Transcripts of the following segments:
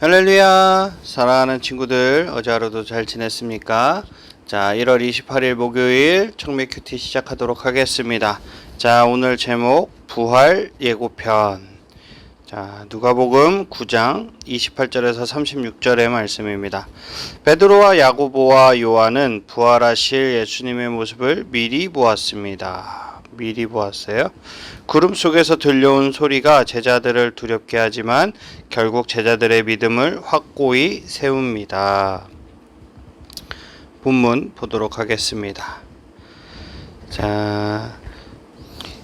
할렐루야 사랑하는 친구들 어제 하루도 잘 지냈습니까? 자 1월 28일 목요일 청매 큐티 시작하도록 하겠습니다. 자 오늘 제목 부활 예고편 자 누가복음 9장 28절에서 36절의 말씀입니다. 베드로와 야고보와 요한은 부활하실 예수님의 모습을 미리 보았습니다. 미리 보았어요. 구름 속에서 들려온 소리가 제자들을 두렵게 하지만 결국 제자들의 믿음을 확고히 세웁니다. 본문 보도록 하겠습니다. 자,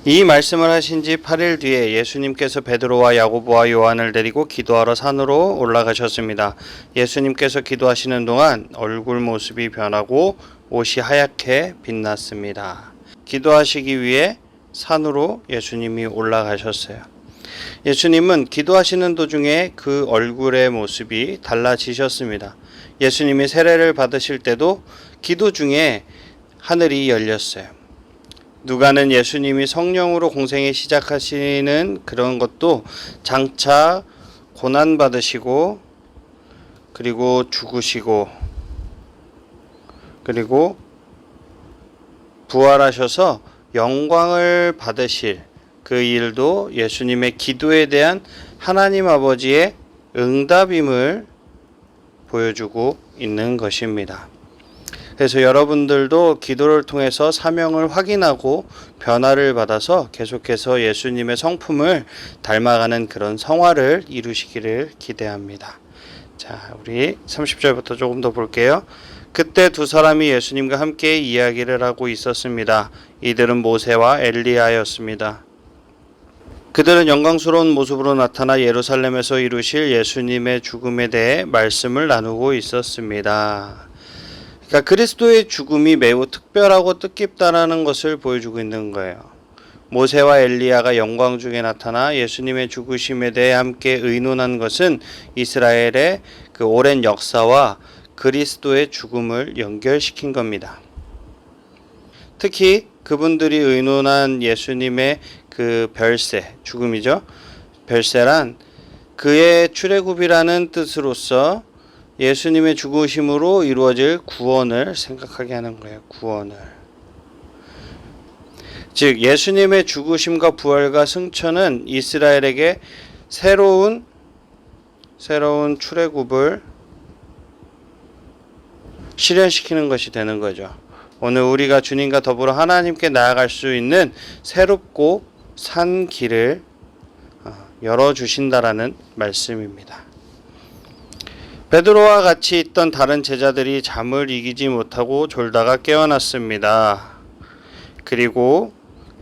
이 말씀을 하신 지 8일 뒤에 예수님께서 베드로와 야고보와 요한을 데리고 기도하러 산으로 올라가셨습니다. 예수님께서 기도하시는 동안 얼굴 모습이 변하고 옷이 하얗게 빛났습니다. 기도하시기 위해 산으로 예수님이 올라가셨어요. 예수님은 기도하시는 도중에 그 얼굴의 모습이 달라지셨습니다. 예수님이 세례를 받으실 때도 기도 중에 하늘이 열렸어요. 누가는 예수님이 성령으로 공생에 시작하시는 그런 것도 장차 고난 받으시고 그리고 죽으시고 그리고 부활하셔서 영광을 받으실 그 일도 예수님의 기도에 대한 하나님 아버지의 응답임을 보여주고 있는 것입니다. 그래서 여러분들도 기도를 통해서 사명을 확인하고 변화를 받아서 계속해서 예수님의 성품을 닮아가는 그런 성화를 이루시기를 기대합니다. 자, 우리 30절부터 조금 더 볼게요. 그때 두 사람이 예수님과 함께 이야기를 하고 있었습니다. 이들은 모세와 엘리야였습니다. 그들은 영광스러운 모습으로 나타나 예루살렘에서 이루실 예수님의 죽음에 대해 말씀을 나누고 있었습니다. 그러니까 그리스도의 죽음이 매우 특별하고 뜻깊다라는 것을 보여주고 있는 거예요. 모세와 엘리야가 영광 중에 나타나 예수님의 죽으심에 대해 함께 의논한 것은 이스라엘의 그 오랜 역사와 그리스도의 죽음을 연결시킨 겁니다. 특히 그분들이 의논한 예수님의 그 별세, 죽음이죠. 별세란 그의 출애굽이라는 뜻으로서 예수님의 죽으심으로 이루어질 구원을 생각하게 하는 거예요. 구원을. 즉 예수님의 죽으심과 부활과 승천은 이스라엘에게 새로운 새로운 출애굽을 실현시키는 것이 되는 거죠. 오늘 우리가 주님과 더불어 하나님께 나아갈 수 있는 새롭고 산 길을 어, 열어 주신다라는 말씀입니다. 베드로와 같이 있던 다른 제자들이 잠을 이기지 못하고 졸다가 깨어났습니다. 그리고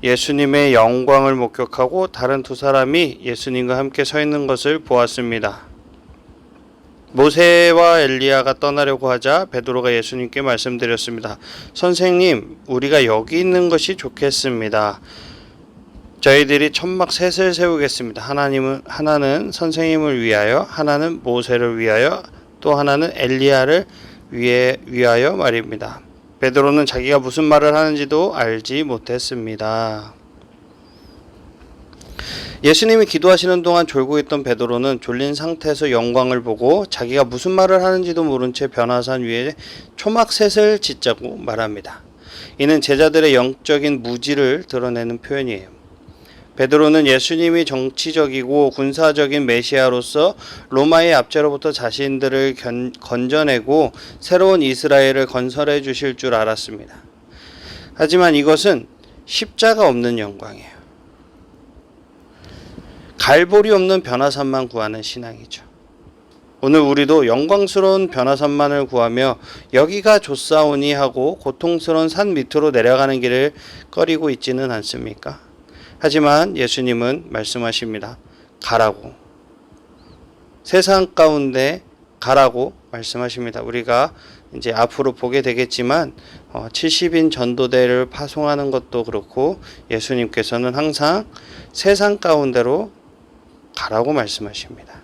예수님의 영광을 목격하고 다른 두 사람이 예수님과 함께 서 있는 것을 보았습니다. 모세와 엘리야가 떠나려고 하자 베드로가 예수님께 말씀드렸습니다. 선생님, 우리가 여기 있는 것이 좋겠습니다. 저희들이 천막 셋을 세우겠습니다. 하나님은 하나는 선생님을 위하여, 하나는 모세를 위하여, 또 하나는 엘리야를 위해 위하여 말입니다. 베드로는 자기가 무슨 말을 하는지도 알지 못했습니다. 예수님이 기도하시는 동안 졸고 있던 베드로는 졸린 상태에서 영광을 보고 자기가 무슨 말을 하는지도 모른 채 변화산 위에 초막셋을 짓자고 말합니다. 이는 제자들의 영적인 무지를 드러내는 표현이에요. 베드로는 예수님이 정치적이고 군사적인 메시아로서 로마의 압제로부터 자신들을 견, 건져내고 새로운 이스라엘을 건설해 주실 줄 알았습니다. 하지만 이것은 십자가 없는 영광이에요. 갈보리 없는 변화산만 구하는 신앙이죠. 오늘 우리도 영광스러운 변화산만을 구하며 여기가 좋사오니 하고 고통스러운 산 밑으로 내려가는 길을 꺼리고 있지는 않습니까? 하지만 예수님은 말씀하십니다. 가라고. 세상 가운데 가라고 말씀하십니다. 우리가 이제 앞으로 보게 되겠지만 70인 전도대를 파송하는 것도 그렇고 예수님께서는 항상 세상 가운데로 가라고 말씀하십니다.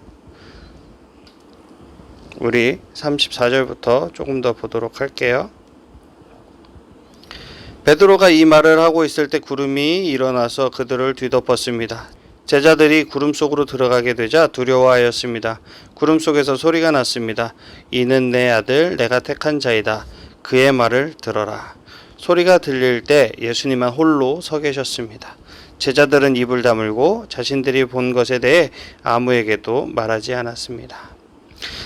우리 34절부터 조금 더 보도록 할게요. 베드로가 이 말을 하고 있을 때 구름이 일어나서 그들을 뒤덮었습니다. 제자들이 구름 속으로 들어가게 되자 두려워하였습니다. 구름 속에서 소리가 났습니다. 이는 내 아들 내가 택한 자이다. 그의 말을 들어라. 소리가 들릴 때 예수님만 홀로 서 계셨습니다. 제자들은 입을 다물고 자신들이 본 것에 대해 아무에게도 말하지 않았습니다.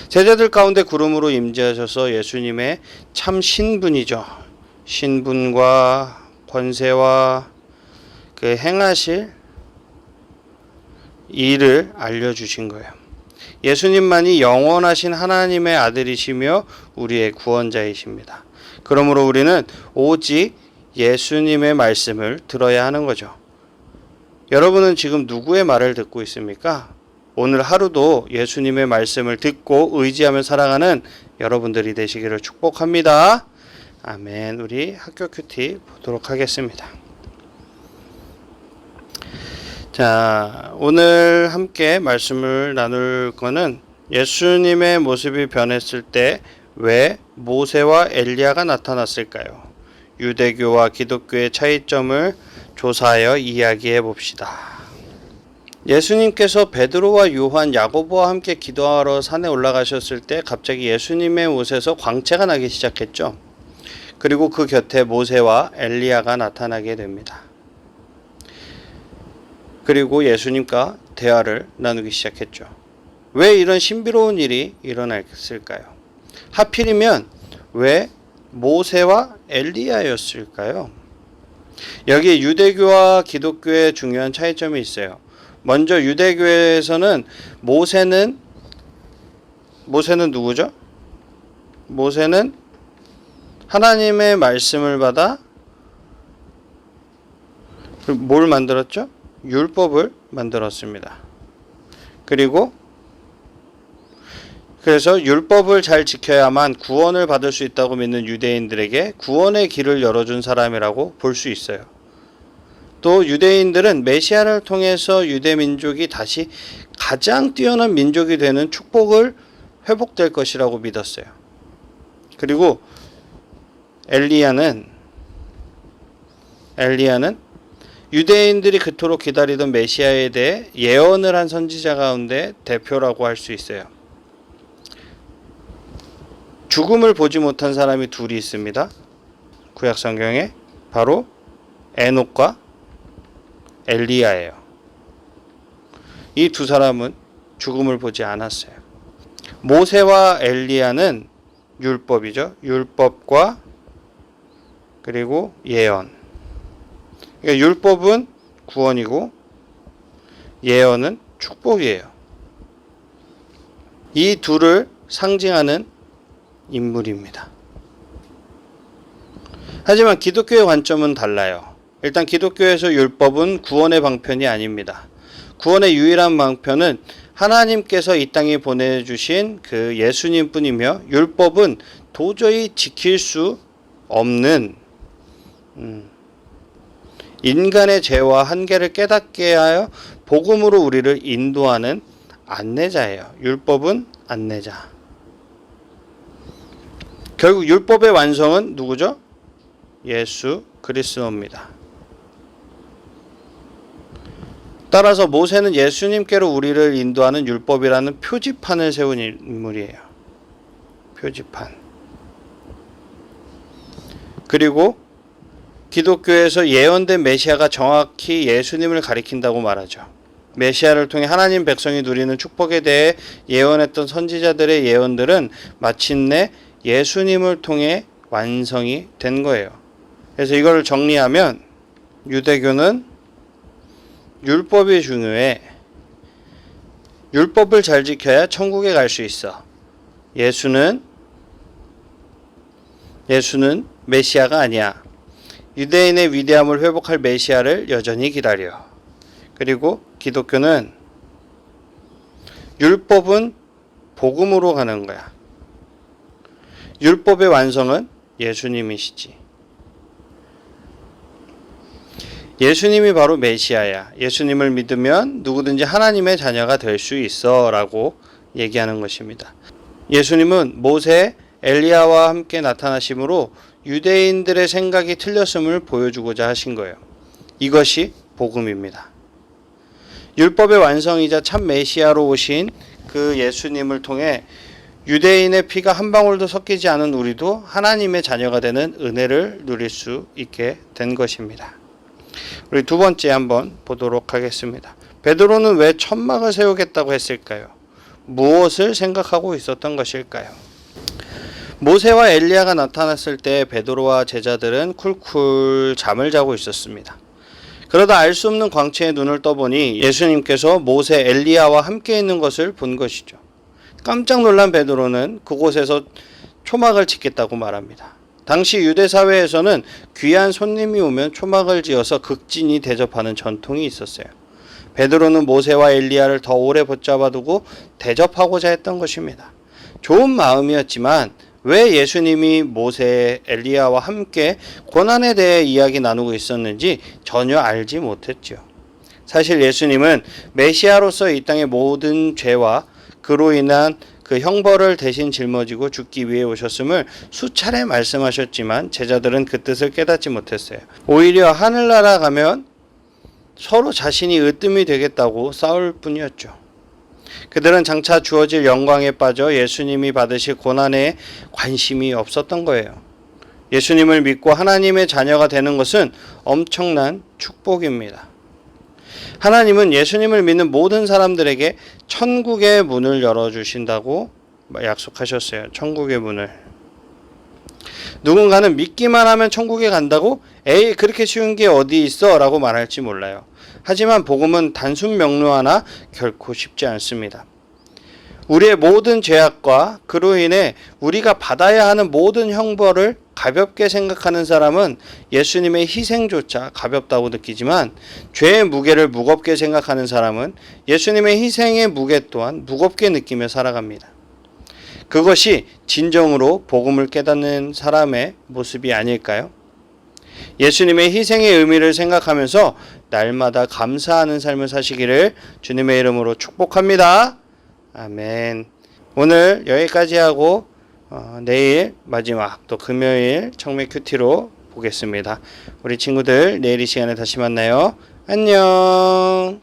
제자들 가운데 구름으로 임재하셔서 예수님의 참 신분이죠. 신분과 권세와 그 행하실 일을 알려주신 거예요. 예수님만이 영원하신 하나님의 아들이시며 우리의 구원자이십니다. 그러므로 우리는 오직 예수님의 말씀을 들어야 하는 거죠. 여러분은 지금 누구의 말을 듣고 있습니까? 오늘 하루도 예수님의 말씀을 듣고 의지하며 살아가는 여러분들이 되시기를 축복합니다. 아멘. 우리 학교 큐티 보도록 하겠습니다. 자, 오늘 함께 말씀을 나눌 거는 예수님의 모습이 변했을 때 왜 모세와 엘리야가 나타났을까요? 유대교와 기독교의 차이점을 조사하여 이야기해 봅시다. 예수님께서 베드로와 요한, 야고보와 함께 기도하러 산에 올라가셨을 때 갑자기 예수님의 옷에서 광채가 나기 시작했죠. 그리고 그 곁에 모세와 엘리야가 나타나게 됩니다. 그리고 예수님과 대화를 나누기 시작했죠. 왜 이런 신비로운 일이 일어났을까요? 하필이면 왜 모세와 엘리야였을까요? 여기 유대교와 기독교의 중요한 차이점이 있어요. 먼저 유대교에서는 모세는 모세는 누구죠? 모세는 하나님의 말씀을 받아 뭘 만들었죠? 율법을 만들었습니다. 그리고 그래서 율법을 잘 지켜야만 구원을 받을 수 있다고 믿는 유대인들에게 구원의 길을 열어준 사람이라고 볼 수 있어요. 또 유대인들은 메시아를 통해서 유대 민족이 다시 가장 뛰어난 민족이 되는 축복을 회복될 것이라고 믿었어요. 그리고 엘리야는 엘리야는 유대인들이 그토록 기다리던 메시아에 대해 예언을 한 선지자 가운데 대표라고 할 수 있어요. 죽음을 보지 못한 사람이 둘이 있습니다. 구약 성경에 바로 에녹과 엘리야예요. 이 두 사람은 죽음을 보지 않았어요. 모세와 엘리야는 율법이죠. 율법과 그리고 예언. 그러니까 율법은 구원이고 예언은 축복이에요. 이 둘을 상징하는 인물입니다. 하지만 기독교의 관점은 달라요. 일단 기독교에서 율법은 구원의 방편이 아닙니다. 구원의 유일한 방편은 하나님께서 이 땅에 보내주신 그 예수님 뿐이며 율법은 도저히 지킬 수 없는 음, 인간의 죄와 한계를 깨닫게 하여 복음으로 우리를 인도하는 안내자예요. 율법은 안내자. 결국 율법의 완성은 누구죠? 예수 그리스도입니다. 따라서 모세는 예수님께로 우리를 인도하는 율법이라는 표지판을 세운 인물이에요. 표지판. 그리고 기독교에서 예언된 메시아가 정확히 예수님을 가리킨다고 말하죠. 메시아를 통해 하나님 백성이 누리는 축복에 대해 예언했던 선지자들의 예언들은 마침내 예수님을 통해 완성이 된 거예요. 그래서 이걸 정리하면 유대교는 율법이 중요해. 율법을 잘 지켜야 천국에 갈 수 있어. 예수는 예수는 메시아가 아니야. 유대인의 위대함을 회복할 메시아를 여전히 기다려. 그리고 기독교는 율법은 복음으로 가는 거야. 율법의 완성은 예수님이시지. 예수님이 바로 메시아야. 예수님을 믿으면 누구든지 하나님의 자녀가 될 수 있어 라고 얘기하는 것입니다. 예수님은 모세, 엘리야와 함께 나타나심으로 유대인들의 생각이 틀렸음을 보여주고자 하신 거예요. 이것이 복음입니다. 율법의 완성이자 참 메시아로 오신 그 예수님을 통해 유대인의 피가 한 방울도 섞이지 않은 우리도 하나님의 자녀가 되는 은혜를 누릴 수 있게 된 것입니다. 우리 두 번째 한번 보도록 하겠습니다. 베드로는 왜 천막을 세우겠다고 했을까요? 무엇을 생각하고 있었던 것일까요? 모세와 엘리야가 나타났을 때 베드로와 제자들은 쿨쿨 잠을 자고 있었습니다. 그러다 알 수 없는 광채에 눈을 떠보니 예수님께서 모세 엘리야와 함께 있는 것을 본 것이죠. 깜짝 놀란 베드로는 그곳에서 초막을 짓겠다고 말합니다. 당시 유대 사회에서는 귀한 손님이 오면 초막을 지어서 극진히 대접하는 전통이 있었어요. 베드로는 모세와 엘리야를 더 오래 붙잡아 두고 대접하고자 했던 것입니다. 좋은 마음이었지만 왜 예수님이 모세, 엘리야와 함께 고난에 대해 이야기 나누고 있었는지 전혀 알지 못했죠. 사실 예수님은 메시아로서 이 땅의 모든 죄와 그로 인한 그 형벌을 대신 짊어지고 죽기 위해 오셨음을 수차례 말씀하셨지만 제자들은 그 뜻을 깨닫지 못했어요. 오히려 하늘나라 가면 서로 자신이 으뜸이 되겠다고 싸울 뿐이었죠. 그들은 장차 주어질 영광에 빠져 예수님이 받으실 고난에 관심이 없었던 거예요. 예수님을 믿고 하나님의 자녀가 되는 것은 엄청난 축복입니다. 하나님은 예수님을 믿는 모든 사람들에게 천국의 문을 열어주신다고 약속하셨어요. 천국의 문을. 누군가는 믿기만 하면 천국에 간다고? 에이, 그렇게 쉬운 게 어디 있어? 라고 말할지 몰라요. 하지만 복음은 단순 명료 하나 결코 쉽지 않습니다. 우리의 모든 죄악과 그로 인해 우리가 받아야 하는 모든 형벌을 가볍게 생각하는 사람은 예수님의 희생조차 가볍다고 느끼지만 죄의 무게를 무겁게 생각하는 사람은 예수님의 희생의 무게 또한 무겁게 느끼며 살아갑니다. 그것이 진정으로 복음을 깨닫는 사람의 모습이 아닐까요? 예수님의 희생의 의미를 생각하면서 날마다 감사하는 삶을 사시기를 주님의 이름으로 축복합니다. 아멘. 오늘 여기까지 하고 어, 내일 마지막 또 금요일 청매 큐티로 보겠습니다. 우리 친구들 내일 이 시간에 다시 만나요. 안녕.